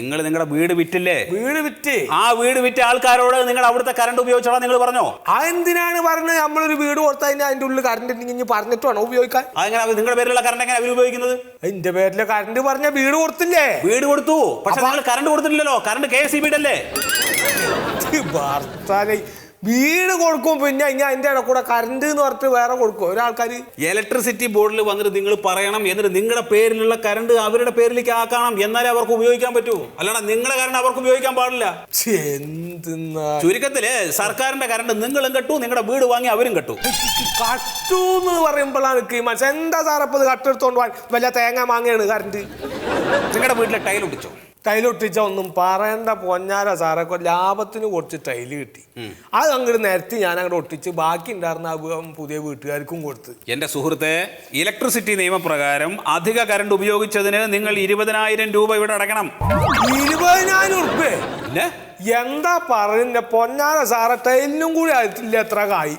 നിങ്ങൾ നിങ്ങളുടെ വീട് വിറ്റില്ലേ? വീട് വിറ്റ്. ആ വീട് വിറ്റ ആൾക്കാരോട് നിങ്ങൾ അവിടുത്തെ കറണ്ട് ഉപയോഗിച്ചോളാം നിങ്ങൾ പറഞ്ഞോ? ആ എന്തിനാണ് പറഞ്ഞത്? നമ്മളൊരു വീട് കൊടുത്താൽ അതിന് അതിന്റെ ഉള്ളിൽ കറണ്ട് ഉണ്ടെങ്കിൽ ഇനി പറഞ്ഞിട്ട് വേണം ഉപയോഗിക്കാൻ? അങ്ങനെ നിങ്ങളുടെ പേരിലുള്ള കറണ്ട് എങ്ങനെ അവർ ഉപയോഗിക്കുന്നത്? എന്റെ പേരിലെ കറണ്ട് പറഞ്ഞ വീട് കൊടുത്തില്ലേ? വീട് കൊടുത്തു. പക്ഷെ നിങ്ങൾ കറണ്ട് കൊടുത്തിട്ടില്ലല്ലോ. കറണ്ട് കെ എസ് അല്ലേ? ഭർത്താനെ വീട് കൊടുക്കും പിന്നെ ഇനി അതിന്റെ ഇടയിൽ കൂടെ കറണ്ട് എന്ന് പറഞ്ഞിട്ട് വേറെ കൊടുക്കും. ഒരാൾക്കാർ ഇലക്ട്രിസിറ്റി ബോർഡിൽ വന്നിട്ട് നിങ്ങൾ പറയണം എന്നിട്ട് നിങ്ങളുടെ പേരിലുള്ള കറണ്ട് അവരുടെ പേരിലേക്ക് ആക്കണം എന്നാലേ അവർക്ക് ഉപയോഗിക്കാൻ പറ്റൂ. അല്ലാതെ നിങ്ങളുടെ കറണ്ട് അവർക്ക് ഉപയോഗിക്കാൻ പാടില്ല. എന്തെന്നാ? ചുരുക്കത്തിൽ സർക്കാരിന്റെ കറണ്ട് നിങ്ങളും കെട്ടു നിങ്ങളുടെ വീട് വാങ്ങി അവരും കെട്ടു. കട്ടു എന്ന് പറയുമ്പോഴാണ് എനിക്ക് എന്താ സാറപ്പത് കട്ടെടുത്തോണ്ട് വല്ല തേങ്ങ മാങ്ങയാണ് കറണ്ട് നിങ്ങളുടെ വീട്ടിലെ ടൈൽ ഒട്ടിച്ചോ? ടൈലൊട്ടിച്ച ഒന്നും പറയണ്ട പൊന്നാര സാറൊക്കെ ലാഭത്തിന് കുറച്ച് ടൈൽ കിട്ടി. അത് അങ്ങോട്ട് നിരത്തി ഞാൻ അങ്ങോട്ട് ഒട്ടിച്ച് ബാക്കി ഉണ്ടായിരുന്ന പുതിയ വീട്ടുകാർക്കും കൊടുത്ത്. എന്റെ സുഹൃത്തെ ഇലക്ട്രിസിറ്റി നിയമപ്രകാരം അധിക കറണ്ട് ഉപയോഗിച്ചതിന് നിങ്ങൾ ഇരുപതിനായിരം രൂപ ഇവിടെ അടക്കണം ഇരുപതിനായിരം ഉറുപ്പേ എന്താ പറഞ്ഞ പൊന്നാര സാറ ടൈലിനും കൂടി ആയിട്ടില്ല എത്ര കായി?